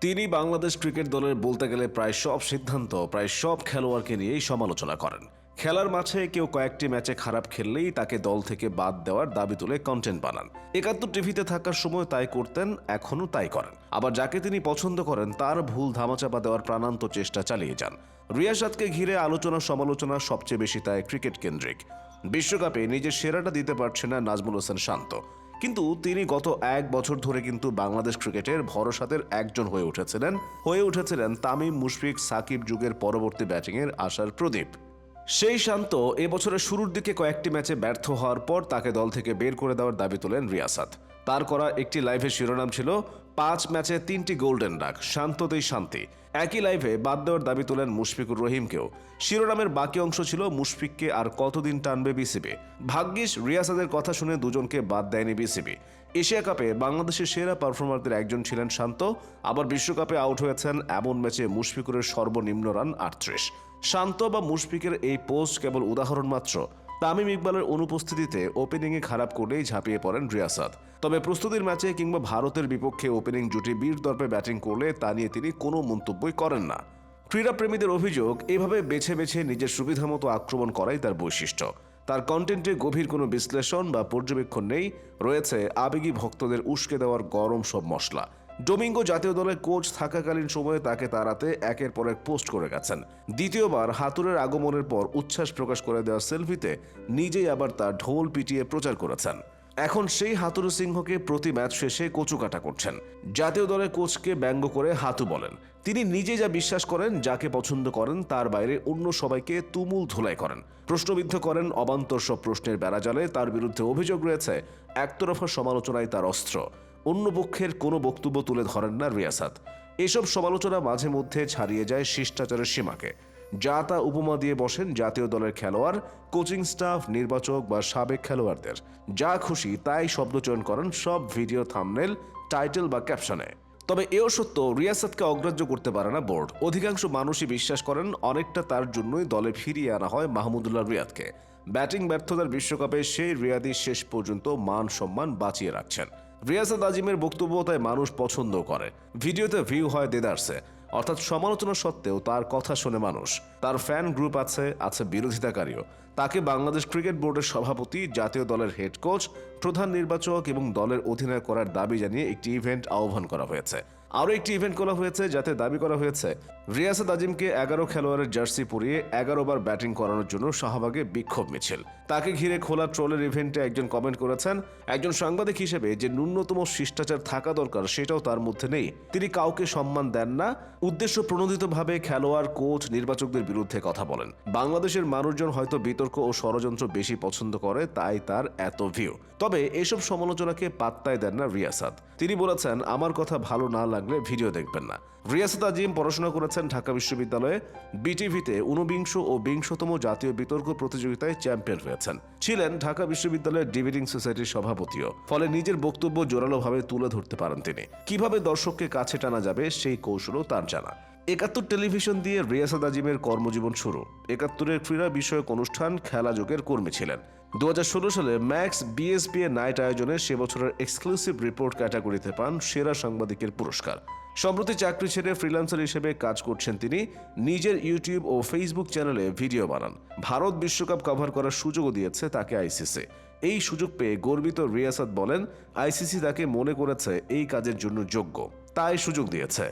তিনি বাংলাদেশ ক্রিকেট দলের বলতে গেলে প্রায় সব সিদ্ধান্ত, প্রায় সব খেলোয়াড়কে নিয়েই সমালোচনা করেন। খেলার মাঠে কেউ কয়েকটি ম্যাচে খারাপ খেললেই তাকে দল থেকে বাদ দেওয়ার দাবি তুলে কন্টেন্ট বানান। একাত্তর টিভিতে থাকার সময় তাই করতেন, এখনও তাই করেন। আবার যাকে তিনি পছন্দ করেন, তার ভুল ধামাচাপা দেওয়ার প্রাণান্ত চেষ্টা চালিয়ে যান। রিয়াসাদকে ঘিরে আলোচনা সমালোচনা সবচেয়ে বেশি তাই ক্রিকেট কেন্দ্রিক। বিশ্বকাপে নিজের সেরাটা দিতে পারছে না নাজমুল হোসেন শান্ত। কিন্তু তিনি গত এক বছর ধরে কিন্তু বাংলাদেশ ক্রিকেটের ভরসাদের একজন হয়ে উঠেছিলেন। হয়ে উঠেছিলেন তামিম মুশফিক সাকিব যুগের পরবর্তী ব্যাটিংয়ের আশার প্রদীপ। সেই শান্ত এবছরের শুরুর দিকে কয়েকটি ম্যাচে ব্যর্থ হওয়ার পর তাকে দল থেকে বের করে দেওয়ার দাবি তোলেন রিয়াসাত। তার করা একটি লাইভের শিরোনাম ছিল পাঁচ ম্যাচে তিনটি গোল্ডেন ডাক, শান্ততেই শান্তি। একই লাইভে বাদ দেওয়ার দাবি তোলেন মুশফিকুর রহিমকেও। শিরোনামের বাকি অংশ ছিল মুশফিককে আর কতদিন টানবে বিসিবি। ভাগ্যিস রিয়াসাদের কথা শুনে দুজনকে বাদ দেয়নি বিসিবি। এশিয়া কাপে বাংলাদেশের সেরা পারফর্মারদের একজন ছিলেন শান্ত, আবার বিশ্বকাপে আউট হয়েছেন এমন ম্যাচে মুশফিকুরের সর্বনিম্ন রান আটত্রিশ। শান্ত বা মুশফিকের এই পোস্ট কেবল উদাহরণ মাত্র। তামিম ইকবালের অনুপস্থিতিতে ওপেনিংয়ে খারাপ করলেই ঝাঁপিয়ে পড়েন রিয়াসাদ তবে প্রস্তুতির ম্যাচে কিংবা ভারতের বিপক্ষে ওপেনিং জুটি বীর দর্পে ব্যাটিং করলে তা নিয়ে তিনি কোনো মন্তব্যই করেন না। ক্রীড়াপ্রেমীদের অভিযোগ, এভাবে বেছে বেছে নিজের সুবিধামতো আক্রমণ করাই তার বৈশিষ্ট্য। তার কন্টেন্টে গভীর কোনো বিশ্লেষণ বা পর্যবেক্ষণ নেই, রয়েছে আবেগী ভক্তদের উস্কে দেওয়ার গরম সব মশলা। ডোমিঙ্গো জাতীয় দলের কোচ থাকাকালীন সময়ে তাকে তাড়াতে একের পর এক পোস্ট করে গেছেন। দ্বিতীয়বার হাতুরের আগমনের পর উচ্ছ্বাস প্রকাশ করে দেওয়া সেলফিতে নিজেই আবার তার ঢোল পিটিয়ে প্রচার করেছেন। এখন সেই হাতুরু সিংহকে প্রতি ম্যাচ শেষে কচুকাটা করছেন। জাতীয় দলের কোচকে ব্যঙ্গ করে হাতু বলেন। তিনি নিজে যা বিশ্বাস করেন, যাকে পছন্দ করেন, তার বাইরে অন্য সবাইকে তুমুল ধুলাই করেন। প্রশ্নবিদ্ধ করেন, অবান্তর সব প্রশ্নের বেড়াজালে তার বিরুদ্ধে অভিযোগ রয়েছে, একতরফা সমালোচনায় তার অস্ত্র। অন্য পক্ষের কোনো বক্তব্য তুলে ধরেন না রিয়াসাত। এসব সমালোচনা মাঝে মধ্যে ছাড়িয়ে যায় শিষ্টাচারের সীমাকে। যা তা উপমা দিয়ে বসেন জাতীয় দলের খেলোয়াড়, কোচিং স্টাফ, নির্বাচক বা সাবেক খেলোয়াড়দের। যা খুশি তাই শব্দচয়ন করেন সব ভিডিও থামনেল, টাইটেল বা ক্যাপশনে। তবে এও সত্য, রিয়াসাতকে অগ্রাহ্য করতে পারে না বোর্ড। অধিকাংশ মানুষই বিশ্বাস করেন অনেকটা তার জন্যই দলে ফিরিয়ে আনা হয় মাহমুদুল্লাহ রিয়াদকে। ব্যাটিং ব্যর্থতার বিশ্বকাপে সেই রিয়াদই শেষ পর্যন্ত মান সম্মান বাঁচিয়ে রাখছেন। রিয়াসাত আজিমের বক্তব্য তাই মানুষ পছন্দ করে। ভিডিওতে ভিউ হয় দেদার্সে। অর্থাৎ সমালোচনা সত্ত্বেও তার কথা শোনে মানুষ। তার ফ্যান গ্রুপ আছে আছে বিরোধিতাকারীও। তাকে বাংলাদেশ ক্রিকেট বোর্ডের সভাপতি, জাতীয় দলের হেড কোচ প্রধান নির্বাচক এবং দলের অধিনায়ক করার দাবি জানিয়ে একটি ইভেন্ট আহ্বান করা হয়েছে। আরও একটি ইভেন্ট করা হয়েছে যাতে দাবি করা হয়েছে, রিয়াসাত আজিমকে এগারো খেলোয়াড়ের জার্সি পরিয়ে এগারো বার ব্যাটিং করানোর জন্য শাহবাগে বিক্ষোভ মিছিল। তাকে ঘিরে খোলা ট্রোলের ইভেন্টে একজন কমেন্ট করেছেন, একজন সাংবাদিক হিসেবে যে ন্যূনতম শিষ্টাচার থাকা দরকার সেটাও তার মধ্যে নেই। তিনি কাউকে সম্মান দেন না, উদ্দেশ্য প্রণোদিতভাবে খেলোয়াড়, কোচ, নির্বাচকদের বিরুদ্ধে কথা বলেন। বাংলাদেশের মানুষজন হয়তো বিতর্ক ও ষড়যন্ত্র বেশি পছন্দ করে, তাই তার এত ভিউ তবে এসব সমালোচনাকে পাত্তায় দেন না রিয়াসাত। তিনি বলেছেন, আমার কথা ভালো না লাগলে ভিডিও দেখবেন না। রিয়াসাত আজিম পড়াশোনা করেছেন ঢাকা বিশ্ববিদ্যালয়ে। বিটিভিতে ঊনবিংশ ও বিংশতম জাতীয় বিতর্ক প্রতিযোগিতায় চ্যাম্পিয়ন হয়েছেন। ছিলেন ঢাকা বিশ্ববিদ্যালয়ের ডিবেটিং সোসাইটির সভাপতিও। ফলে নিজের বক্তব্য জোরালোভাবে তুলে ধরতে পারেন তিনি। কীভাবে দর্শককে কাছে টানা যাবে সেই কৌশলও তার জানা। একাত্তর টেলিভিশন দিয়ে রিয়াসাদ আজিমের কর্মজীবন শুরু। একাত্তরের ক্রীড়া বিষয়ক অনুষ্ঠান খেলা যুগের কর্মী ছিলেন। দুহাজার ষোলো সালে ম্যাক্স বিএসপি এর নাইট আয়োজনে সে বছরের এক্সক্লুসিভ রিপোর্ট ক্যাটাগরিতে পান সেরা সাংবাদিকের পুরস্কার। সম্প্রতি চাকরি ছেড়ে ফ্রিল্যান্সার হিসেবে কাজ করছেন তিনি। নিজের ইউটিউব ও ফেসবুক চ্যানেলে ভিডিও বানান। ভারত বিশ্বকাপ কভার করার সুযোগও দিয়েছে তাকে আইসিসি। এই সুযোগ পেয়ে গর্বিত রিয়াসাত বলেন, আইসিসি তাকে মনে করেছে এই কাজের জন্য যোগ্য। তাই সুযোগ দিয়েছে।